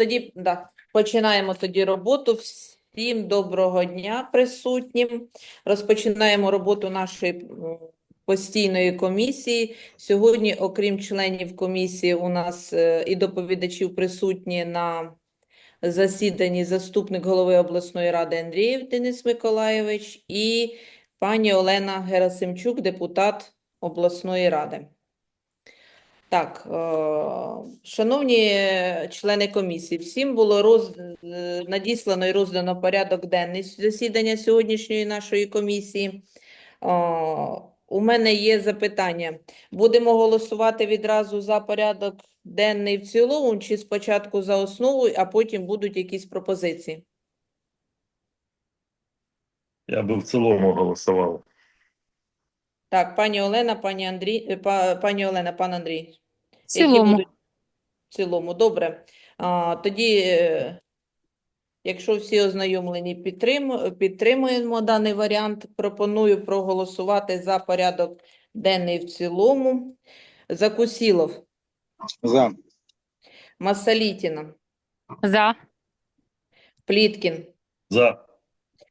Тоді да, починаємо тоді роботу. Всім доброго дня присутнім. Розпочинаємо роботу нашої постійної комісії. Сьогодні, окрім членів комісії, у нас е, і доповідачів присутні на засіданні заступник голови обласної ради Андрієв Денис Миколайович і пані Олена Герасимчук, депутат обласної ради. Так, е, шановні члени комісії, всім було роз... е, надіслано і роздано порядок денний засідання сьогоднішньої нашої комісії. Е, У мене є запитання. Будемо голосувати відразу за порядок денний в цілому, чи спочатку за основу, а потім будуть якісь пропозиції? Я би в цілому голосував. Так, пані Олена, пані Андрій, е, па- пані Олена, пан Андрій. В Які цілому. будуть в цілому? Добре. А, тоді, е, якщо всі ознайомлені, підтрим- підтримуємо даний варіант. Пропоную проголосувати за порядок денний в цілому. Закусілов, За. Масалітіна, За. Пліткін, За.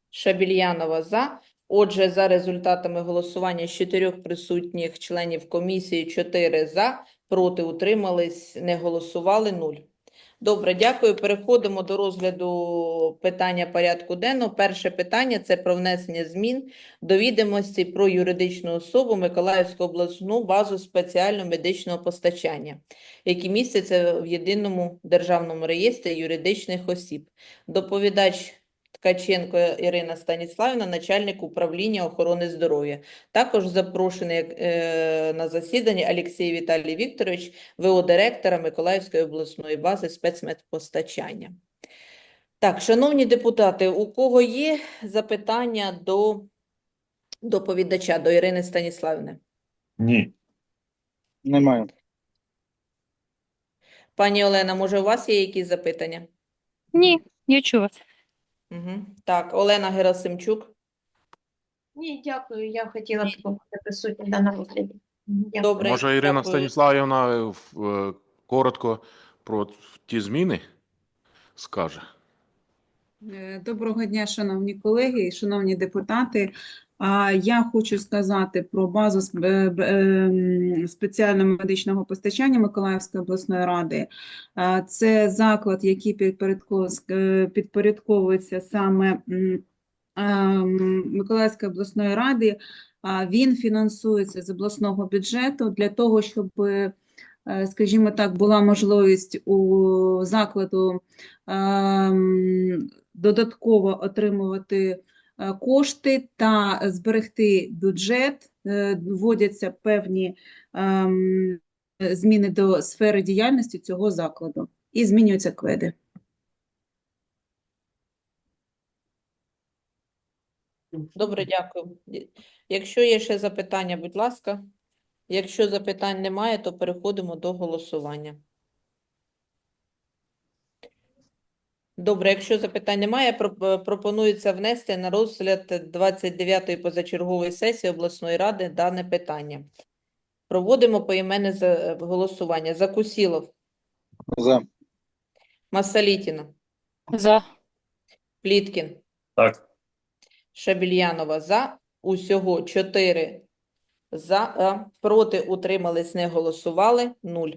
Шабільянова за. Отже, за результатами голосування чотирьох присутніх членів комісії, чотири за, проти утримались, не голосували, нуль. Добре, дякую. Переходимо до розгляду питання порядку денного. Перше питання – це про внесення змін до відомості про юридичну особу Миколаївську обласну базу спеціального медичного постачання, які містяться в єдиному державному реєстрі юридичних осіб. Доповідач Ткаченко Ірина Станіславівна, начальник управління охорони здоров'я. Також запрошений е, на засідання Олексій Віталій Вікторович, ВО директора Миколаївської обласної бази спецмедпостачання. Так, шановні депутати, у кого є запитання до доповідача, до Ірини Станіславівни? Ні. Немає. Пані Олена, може, у вас є якісь запитання? Ні, я чула. Угу. Так, Олена Герасимчук. Ні, дякую. Я хотіла б бути присутня в даному розгляді. Дякую. Добре, Може, Ірина дякую. Станіславівна е, е, коротко про ті зміни скаже. Е, Доброго дня, шановні колеги і шановні депутати. Я хочу сказати про базу е, ем, спеціального медичного постачання Миколаївської обласної ради. Це заклад, який е, підпорядковується саме ем, Миколаївської обласної ради. Він фінансується з обласного бюджету для того, щоб, е, скажімо так, була можливість у закладу ем, додатково отримувати кошти та зберегти бюджет. Е, Вводяться певні ем, зміни до сфери діяльності цього закладу і змінюються кведи. Добре, дякую. Якщо є ще запитання, будь ласка. Якщо запитань немає, то переходимо до голосування. Добре, якщо запитань немає, е, пропонується внести на розгляд 29-ї позачергової сесії обласної ради дане питання. Проводимо поіменне за- голосування. Закусілов, За. Масалітіна, За. Пліткін, Так. Шабільянова за. Усього 4 за, проти утримались, не голосували 0.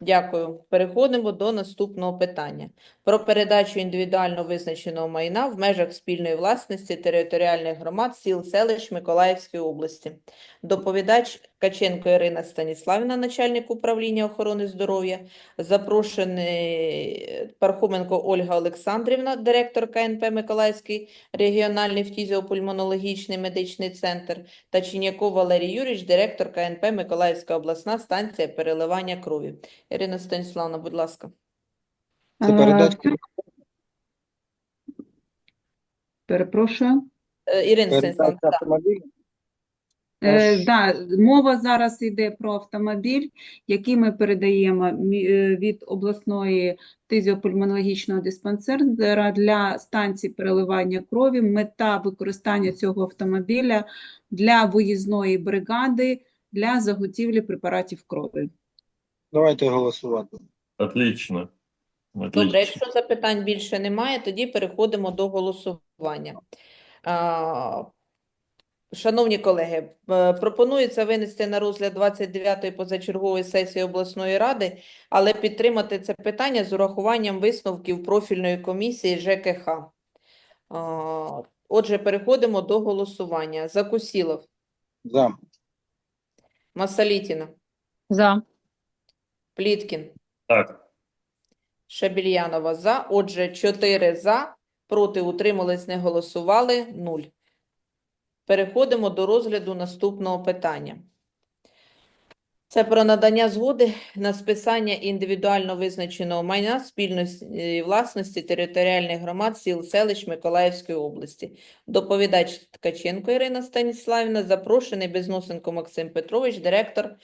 Дякую. Переходимо до наступного питання. Про передачу індивідуально визначеного майна в межах спільної власності територіальних громад сіл селищ Миколаївської області. Доповідач Каченко Ірина Станіславівна, начальник управління охорони здоров'я. Запрошений Пархоменко Ольга Олександрівна, директор КНП Миколаївський регіональний фтізіопульмонологічний медичний центр та Чиняков Валерій Юрійович, директор КНП Миколаївська обласна станція переливання крові. Ірина Станіславовна, будь ласка. Це Е, Перепрошую. Е, Ірина передача так. автомобіля. Е, да, мова зараз йде про автомобіль, який ми передаємо мі- е, від обласної фтизіопульмонологічного диспансера для станції переливання крові. Мета використання цього автомобіля для виїзної бригади для заготівлі препаратів крові. Давайте голосувати. Отлично. Добре, якщо запитань більше немає, тоді переходимо до голосування. Шановні колеги, е, пропонується винести на розгляд 29-ї позачергової сесії обласної ради, але підтримати це питання з урахуванням висновків профільної комісії ЖКХ. Отже, переходимо до голосування. Закусілов, За. Масалітіна, За. Пліткін, Так. Шабільянова за. Отже, 4 за, проти утримались, не голосували, 0. Переходимо до розгляду наступного питання. Це про надання згоди на списання індивідуально визначеного майна спільної власності територіальних громад сіл селищ Миколаївської області. Доповідач Ткаченко Ірина Станіславівна, запрошений Безносенко Максим Петрович, директор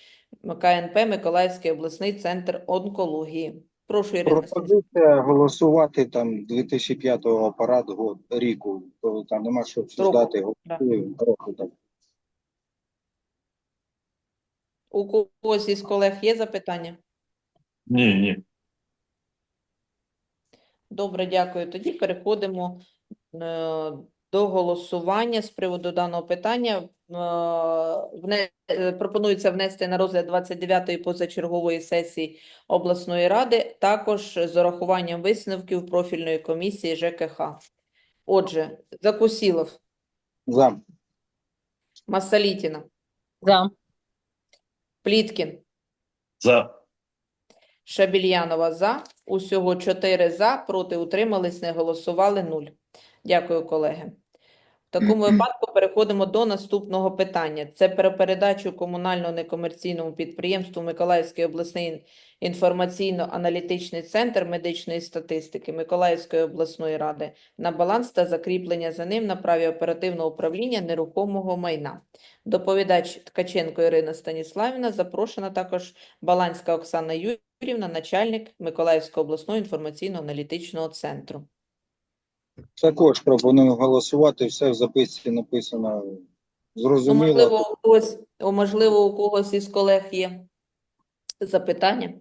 КНП Миколаївський обласний центр онкології. Прошу, Ірина. Пропозиція голосувати там 2005 апарат год, ріку. То там нема що обсуждати. Голосуємо. Року так. У когось із колег є запитання? Ні, ні. Добре, дякую. Тоді переходимо е, до голосування з приводу даного питання. Е, вне- е, Пропонується внести на розгляд 29-ї позачергової сесії обласної ради, також з урахуванням висновків профільної комісії ЖКХ. Отже, Закусілов, За. Масалітіна, За. Пліткін, За. Шабільянова за. Усього 4 за, проти утримались, не голосували 0. Дякую, колеги. В такому випадку переходимо до наступного питання. Це про передачу комунального некомерційному підприємству Миколаївський обласний інформаційно-аналітичний центр медичної статистики Миколаївської обласної ради на баланс та закріплення за ним на праві оперативного управління нерухомого майна. Доповідач Ткаченко Ірина Станіславівна, запрошена також Баланська Оксана Юрівна, начальник Миколаївського обласного інформаційно-аналітичного центру. Також пропоную голосувати. Все в записці написано зрозуміло. можливо, у когось, можливо, у когось із колег є запитання.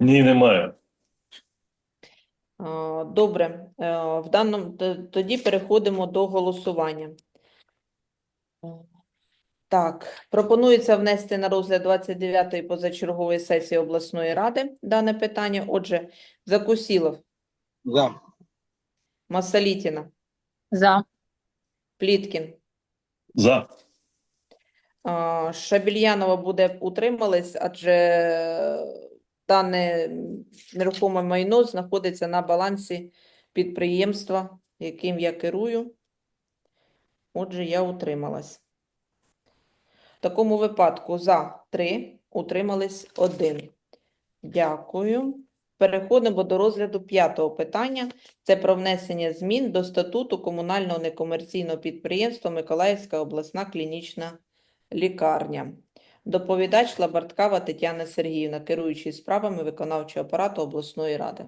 Ні, немає. Добре, Е, в даному тоді переходимо до голосування. Е, Так, пропонується внести на розгляд 29-ї позачергової сесії обласної ради дане питання. Отже, Закусілов, За. Масалітіна, За. Пліткін, За. Шабільянова буде утримались, адже дане нерухоме майно знаходиться на балансі підприємства, яким я керую. Отже, я утрималась. В такому випадку за 3, утримались 1. Дякую. Переходимо до розгляду п'ятого питання. Це про внесення змін до статуту комунального некомерційного підприємства Миколаївська обласна клінічна лікарня. Доповідач Лабарткава Тетяна Сергіївна, керуючий справами виконавчого апарату обласної ради.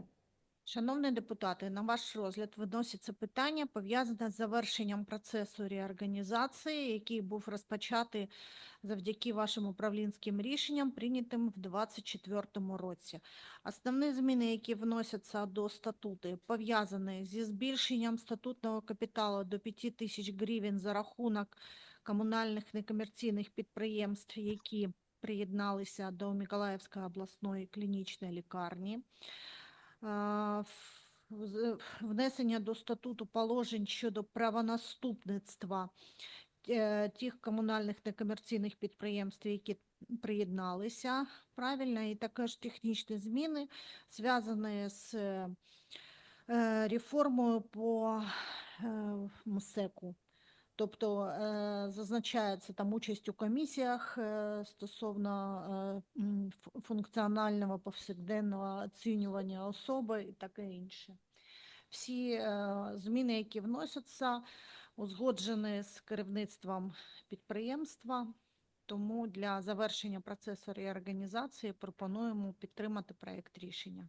Шановні депутати, на ваш розгляд виноситься питання пов'язане з завершенням процесу реорганізації, який був розпочатий завдяки вашим управлінським рішенням, прийнятим в 2024 році. Основні зміни, які вносяться до статуту, пов'язані зі збільшенням статутного капіталу до 5 тисяч гривень за рахунок комунальних некомерційних підприємств, які приєдналися до Миколаївської обласної клінічної лікарні. Внесення до статуту положень щодо правонаступництва е, тих комунальних некомерційних підприємств, які приєдналися правильно, і також технічні зміни, зв'язані з е, е, реформою по МСЕКу. Тобто е, зазначається там участь у комісіях е, стосовно е, функціонального повсякденного оцінювання особи і таке інше. Всі зміни, які вносяться, узгоджені з керівництвом підприємства. Тому для завершення процесу реорганізації пропонуємо підтримати проект рішення.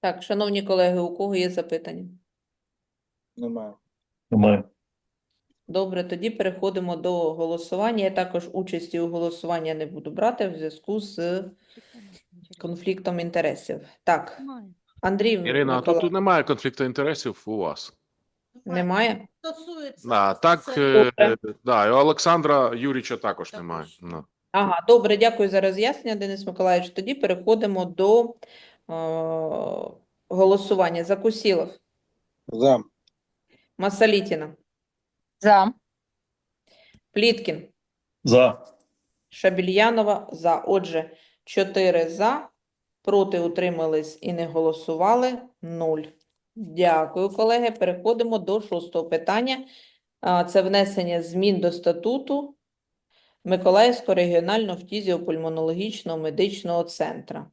Так, шановні колеги, у кого є запитання? Немає. Немає. Добре, тоді переходимо до голосування. Я також участі у голосуванні не буду брати в зв'язку з конфліктом інтересів. Так, Андрій Ірина, а Микола- тут немає конфлікту інтересів у вас. Немає? Стосується Да, так, е, да, і у Олександра Юріча також Також. немає. Ну. Ага, добре, дякую за роз'яснення, Денис Миколаївич. Тоді переходимо до е, голосування. Закусілов, За. Масалітіна, За. Пліткін, За. Шабільянова за. Отже, 4 за, проти утримались і не голосували 0. Дякую, колеги. Переходимо до шостого питання. Це внесення змін до статуту Миколаївського регіонального фтізіопульмонологічного медичного центру.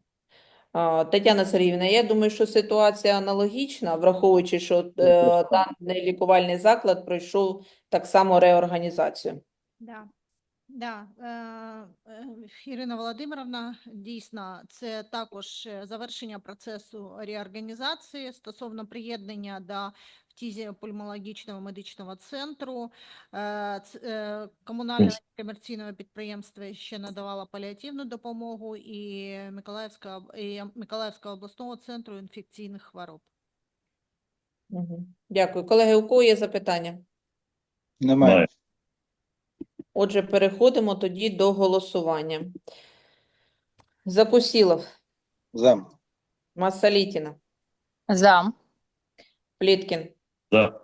Тетяна Сергіївна, я думаю, що ситуація аналогічна, враховуючи, що е, даний лікувальний заклад пройшов так само реорганізацію. Да. Да, е, е, Ірина Володимировна, дійсно, це також завершення процесу реорганізації стосовно приєднання до фтизіопульмологічного медичного центру. Е, е, Комунальне комерційне підприємство ще надавало паліативну допомогу і Миколаївська, і Миколаївського обласного центру інфекційних хвороб. Дякую. Колеги, у кого є запитання? Немає. Немає. Отже, переходимо тоді до голосування. Закусілов, За. Масалітіна, За. Пліткін, За.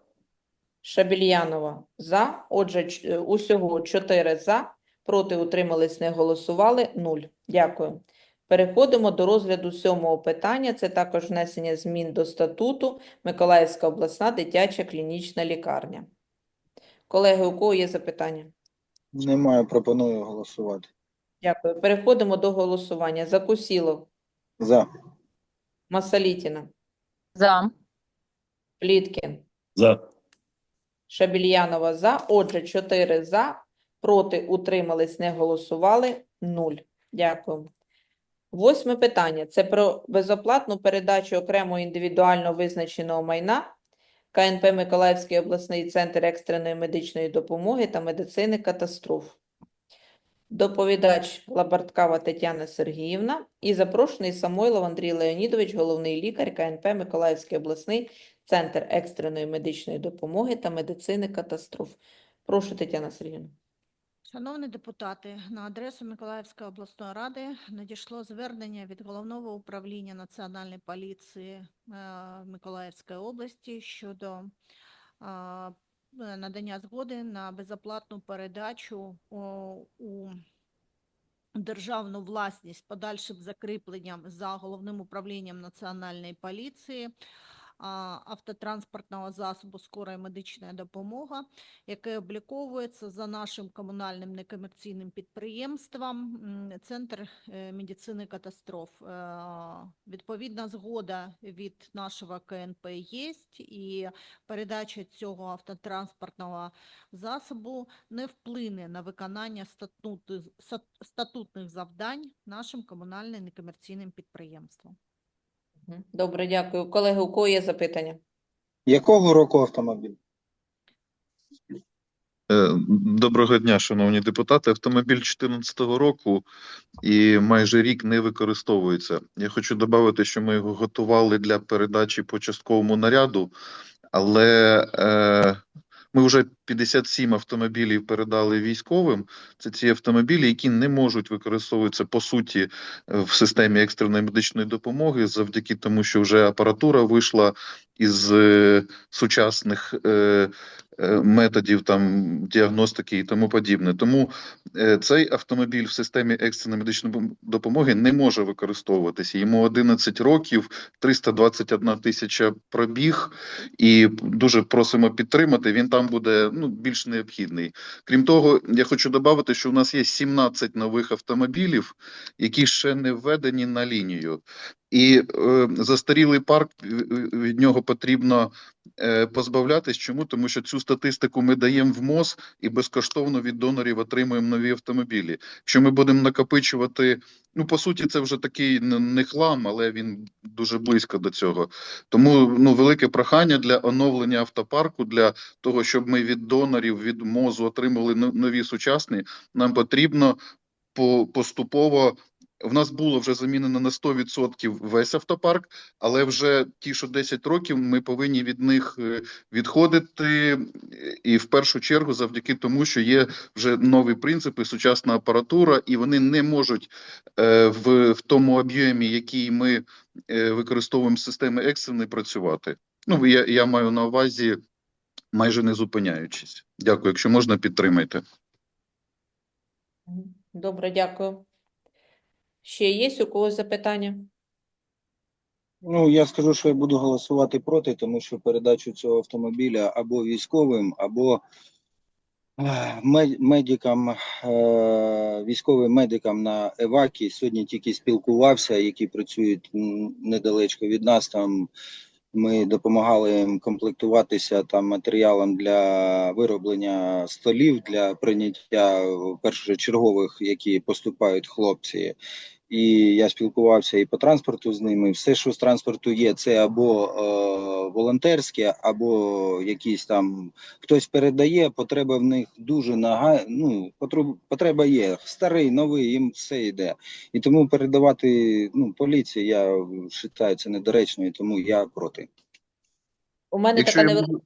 Шабільянова за. Отже, е, усього 4 за, проти утримались, не голосували 0. Дякую. Переходимо до розгляду сьомого питання. Це також внесення змін до статуту Миколаївська обласна дитяча клінічна лікарня. Колеги, у кого є запитання? Немає. Пропоную голосувати. Дякую. Переходимо до голосування. Закусілов, За. Масалітіна, За. Пліткін, За. Шабільянова за. Отже, 4 за, проти утримались, не голосували 0. Дякую. Восьме питання. Це про безоплатну передачу окремо індивідуально визначеного майна КНП Миколаївський обласний центр екстреної медичної допомоги та медицини катастроф. Доповідач Лабарткава Тетяна Сергіївна і запрошений Самойлов Андрій Леонідович, головний лікар КНП Миколаївський обласний центр екстреної медичної допомоги та медицини катастроф. Прошу, Тетяна Сергіївна. Шановні депутати, на адресу Миколаївської обласної ради надійшло звернення від Головного управління Національної поліції е, Миколаївської області щодо е, надання згоди на безоплатну передачу у державну власність подальшим закріпленням за Головним управлінням Національної поліції автотранспортного засобу скорої медичної допомоги яке обліковується за нашим комунальним некомерційним підприємством Центр е, медицини катастроф. Е, Відповідна згода від нашого КНП є, і передача цього автотранспортного засобу не вплине на виконання статутних завдань нашим комунальним некомерційним підприємством. Добре, дякую. Колеги, у кого є запитання? Якого року автомобіль? Е, Доброго дня, шановні депутати. Автомобіль 2014 року і майже рік не використовується. Я хочу додати, що ми його готували для передачі по частковому наряду, але е, ми вже 57 автомобілів передали військовим. Це ці автомобілі, які не можуть використовуватися по суті е, в системі екстреної медичної допомоги, завдяки тому, що вже апаратура вийшла із е, сучасних. Е, методів там діагностики і тому подібне. Тому е, цей автомобіль в системі екстреної медичної допомоги не може використовуватися. Йому 11 років, 321 тисяча пробіг, і дуже просимо підтримати. Він там буде ну більш необхідний. Крім того, я хочу додати, що у нас є 17 нових автомобілів, які ще не введені на лінію. І е, застарілий парк е, від нього потрібно е, позбавлятись. Чому? Тому що цю статистику ми даємо в МОЗ і безкоштовно від донорів отримуємо нові автомобілі. Якщо ми будемо накопичувати, ну по суті, це вже такий не хлам, але він дуже близько до цього. Тому ну велике прохання для оновлення автопарку, для того, щоб ми від донорів, від МОЗу отримали нові сучасні. Нам потрібно по поступово В нас було вже замінено на 100% весь автопарк, але вже ті, що 10 років, ми повинні від них е, відходити, е, і в першу чергу завдяки тому, що є вже нові принципи, сучасна апаратура, і вони не можуть е, в, в тому об'ємі, який ми використовуємо системи екстреної, працювати. Ну, я, я маю на увазі майже не зупиняючись. Дякую. Якщо можна, підтримайте. Добре, дякую. Ще є у когось запитання? Ну, я скажу, що я буду голосувати проти, тому що передачу цього автомобіля або військовим, або е, медикам, е, військовим медикам на Евакі. Сьогодні тільки спілкувався, які працюють недалечко від нас. Там ми допомагали їм комплектуватися там матеріалом для вироблення столів для прийняття першочергових, які поступають хлопці. І я спілкувався і по транспорту з ними. Все, що з транспорту є, це або е, волонтерське, або якісь там хтось передає. Потреба в них дуже нага. Ну потреба є. Старий, новий, їм все йде. І тому передавати ну поліції, я вважаю це недоречно, і тому я проти. У мене Якщо така невелика,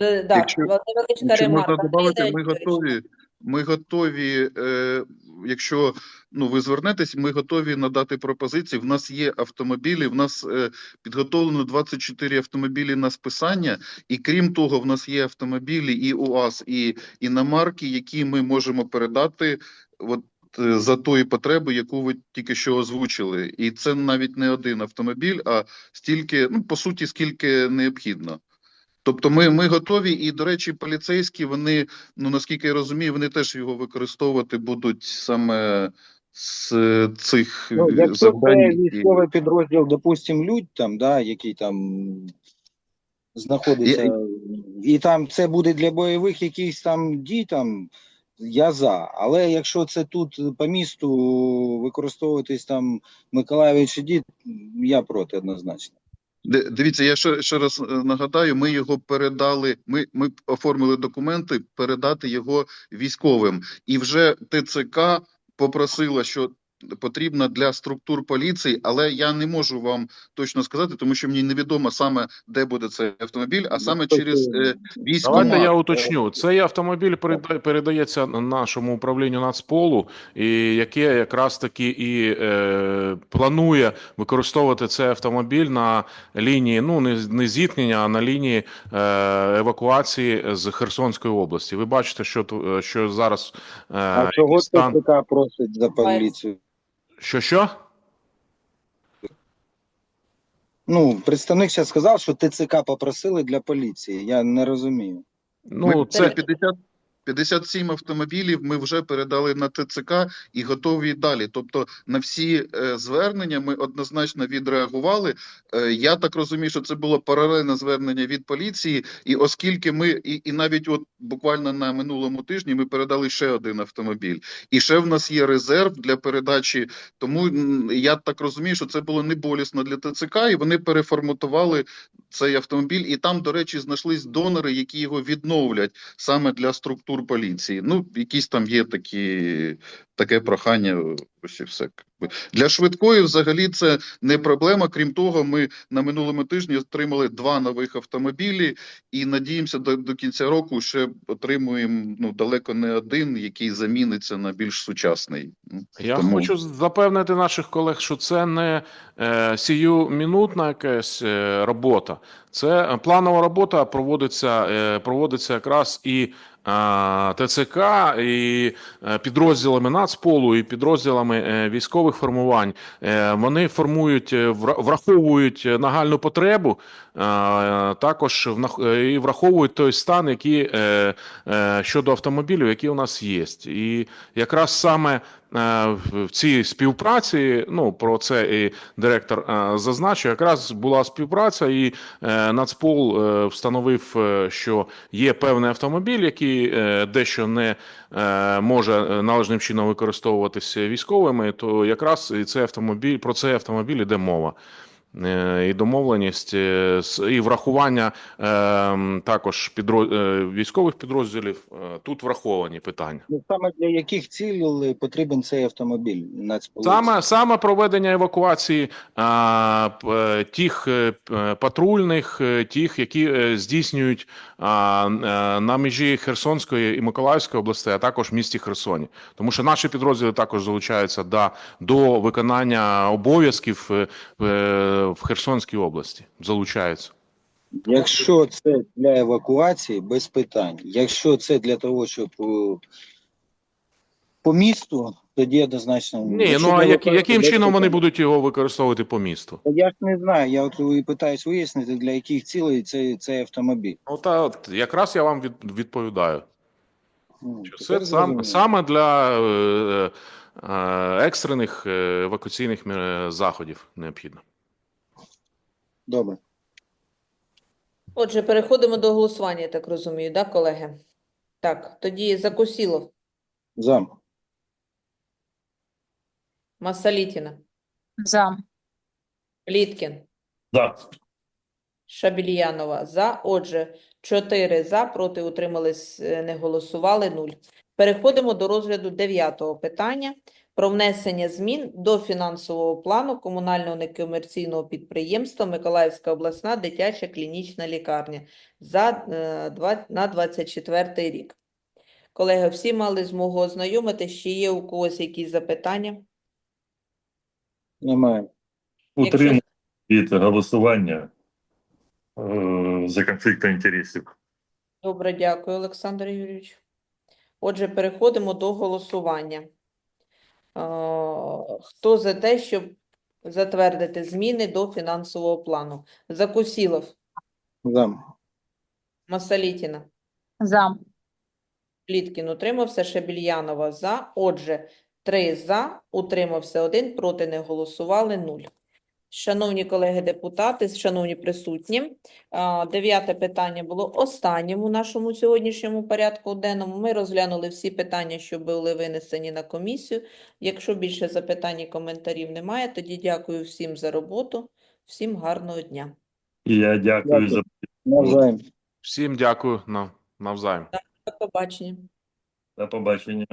Е, да, якщо- невеличка Якщо можна ремарка. Андрій ми готові. Ми готові, е, якщо ну ви звернетесь, ми готові надати пропозиції. В нас є автомобілі. В нас е, підготовлено 24 автомобілі на списання, і крім того, в нас є автомобілі і УАЗ, і іномарки, які ми можемо передати. От е, за тої потреби, яку ви тільки що озвучили, і це навіть не один автомобіль, а стільки, ну по суті, скільки необхідно. Тобто ми, ми готові, і, до речі, поліцейські, вони, ну наскільки я розумію, вони теж його використовувати будуть саме з е, цих Ну, е, якщо це завдань. і- військовий підрозділ, допустим, людь там, да, який там знаходиться, і там це буде для бойових якихось там дій, там я за. Але якщо це тут по місту використовуватись там Миколаївич і дід, я проти однозначно. Ди- Дивіться, я ще, ще раз е, нагадаю, ми його передали, ми, ми оформили документи передати його військовим. І вже ТЦК попросила, що потрібно для структур поліції, але я не можу вам точно сказати, тому що мені невідомо саме, де буде цей автомобіль, а саме через е. Давайте я уточню. Цей автомобіль переда- передається нашому управлінню Нацполу, і яке якраз таки і е, планує використовувати цей автомобіль на лінії, ну не, не зіткнення, а на лінії е, евакуації з Херсонської області. Ви бачите, що е, що зараз е, А чого стан- просить за поліцію? Що що? Ну, представник ще сказав, що ТЦК попросили для поліції. Я не розумію. Ну це 50, 57 автомобілів ми вже передали на ТЦК і готові далі. Тобто на всі е, звернення ми однозначно відреагували. Е, я так розумію, що це було паралельне звернення від поліції, і оскільки ми і, і навіть от буквально на минулому тижні ми передали ще один автомобіль, і ще в нас є резерв для передачі. Тому я так розумію, що це було не болісно для ТЦК, і вони переформатували цей автомобіль. І там, до речі, знайшлись донори, які його відновлять саме для структур поліції. Ну, якісь там є такі, таке прохання. Ось і все. Для швидкої взагалі це не проблема. Крім того, ми на минулому тижні отримали два нових автомобілі, і надіємося, до, до кінця року ще отримуємо ну далеко не один, який заміниться на більш сучасний. Я тому- хочу запевнити наших колег, що це не е, сіюмінутна якась е, робота. Це планова робота проводиться, е, проводиться якраз і ТЦК, і е, підрозділами Нацполу, і підрозділами е, військових формувань. Е, вони формують, е, враховують е, нагальну потребу, також внах- е, і враховують той стан, який е, е, щодо автомобілів, які у нас є. І якраз саме е, в цій співпраці, ну про це і директор е, зазначив, якраз була співпраця, і е, Нацпол е, встановив, е, що є певний автомобіль, який е, дещо не е, може е, належним чином використовуватися військовими, то якраз і цей автомобіль про цей автомобіль іде мова. Е, і домовленість, е, з- і врахування е, також підро... е, військових підрозділів. Тут враховані питання. Ну, саме для яких цілей потрібен цей автомобіль Нацполіції? Саме, саме проведення евакуації а, тих патрульних, тих, які здійснюють а, на межі Херсонської і Миколаївської областей, а також в місті Херсоні. Тому що наші підрозділи також залучаються до, до виконання обов'язків в Херсонській області. Залучаються. Якщо це для евакуації, без питань. Якщо це для того, щоб по місту, тоді однозначно. Ні, Якщо ну а евакуації, яким чином вони будуть його використовувати по місту? Я ж не знаю, я от і питаюсь вияснити, для яких цілей цей, цей автомобіль. Ну та от якраз я вам від, відповідаю. Ну, Що Це сам, саме для е, е, екстрених е, евакуаційних е, заходів необхідно. Добре. Отже, переходимо до голосування, я так розумію, да, колеги? Так, тоді Закусілов, За. Масалітіна, За. Літкін, За. Шабільянова за. Отже, 4 за, проти утримались, е, не голосували 0. Переходимо до розгляду дев'ятого питання про внесення змін до фінансового плану комунального некомерційного підприємства Миколаївська обласна дитяча клінічна лікарня за, е, на 24 рік. Колеги, всі мали змогу ознайомитися, чи є у когось якісь запитання? Немає. Якщо- Утримую від голосування е, за конфліктом інтересів. Добре, дякую, Олександр Юрійович. Отже, переходимо до голосування. Хто за те, щоб затвердити зміни до фінансового плану? Закусілов, За. Масалітіна, За. Пліткін утримався, Шебільянова за. Отже, три за, утримався один, проти не голосували 0. Шановні колеги депутати, шановні присутні, дев'яте питання було останнім у нашому сьогоднішньому порядку денному. Ми розглянули всі питання, що були винесені на комісію. Якщо більше запитань і коментарів немає, тоді дякую всім за роботу, всім гарного дня. І я дякую за Навзаєм. Всім дякую на, навзаєм. До побачення. До побачення.